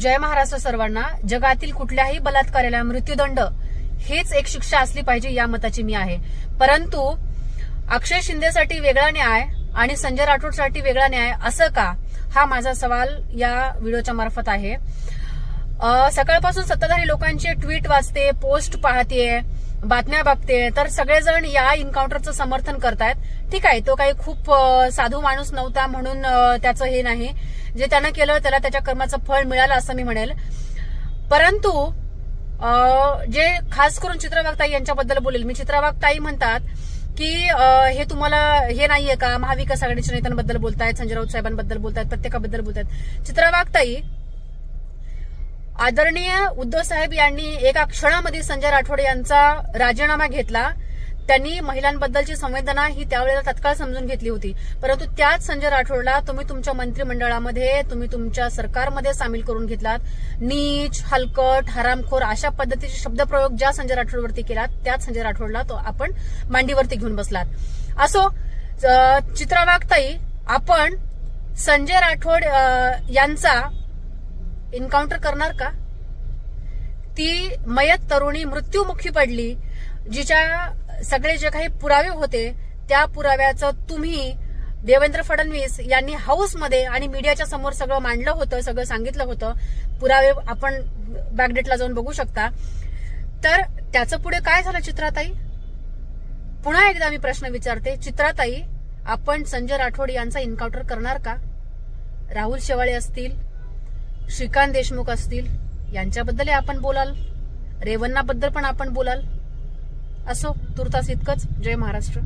जय महाराष्ट्र सर्वांना. जगातील कुठल्याही बलात्काराला मृत्यूदंड हेच एक शिक्षा असली पाहिजे या मताची मी आहे. परंतु अक्षय शिंदेसाठी वेगळा न्याय आणि संजय राठोडसाठी वेगळा न्याय असं का? हा माझा सवाल या व्हिडिओच्या मार्फत आहे. सकाळपासून सत्ताधारी लोकांचे ट्विट वाचते पोस्ट पाहते बातम्या बघते तर सगळेजण या एन्काउंटरचं समर्थन करतायत. ठीक आहे तो काही खूप साधू माणूस नव्हता म्हणून त्याचं हे नाही. जे त्यानं केलं त्याला त्याच्या कर्माचं फळ मिळालं असं मी म्हणेल. परंतु जे खास करून चित्रवागताई यांच्याबद्दल बोलेल. मी चित्रबागताई म्हणतात की हे तुम्हाला हे नाहीये का? महाविकास आघाडीच्या नेत्यांबद्दल बोलतायत संजय राऊत साहेबांबद्दल बोलतायत प्रत्येकाबद्दल बोलतायत. चित्रवाग ताई आदरणीय उद्धव साहेब यांनी एका क्षणामध्ये संजय राठोड यांचा राजीनामा घेतला. त्यांनी महिलांबद्दलची संवेदना ही त्यावेळेला तत्काळ समजून घेतली होती. परंतु त्याच संजय राठोडला तुम्ही तुमच्या मंत्रिमंडळामध्ये तुम्ही तुमच्या सरकारमध्ये सामील करून घेतलात. नीच हलकट हरामखोर अशा पद्धतीचे शब्दप्रयोग ज्या संजय राठोडवरती केलात त्याच संजय राठोडला तो आपण मांडीवरती घेऊन बसलात. असो अ, चित्रा वागताई आपण संजय राठोड यांचा एन्काउंटर करणार का? ती मयत तरुणी मृत्यूमुखी पडली जिच्या सगळे जे काही पुरावे होते त्या पुराव्याचं तुम्ही देवेंद्र फडणवीस यांनी हाऊसमध्ये आणि मीडियाच्या समोर सगळं मांडलं होतं सगळं सांगितलं होतं. पुरावे आपण बॅकडेटला जाऊन बघू शकता. तर त्याचं पुढे काय झालं चित्राताई? पुन्हा एकदा मी प्रश्न विचारते चित्राताई आपण संजय राठोड यांचा एन्काउंटर करणार का? राहुल शेवाळे असतील श्रीकांत देशमुख असतील यांच्याबद्दलही आपण बोलाल. रेवन्नाबद्दल पण आपण बोलाल. असो तुर्तास इतकंच. जय महाराष्ट्र.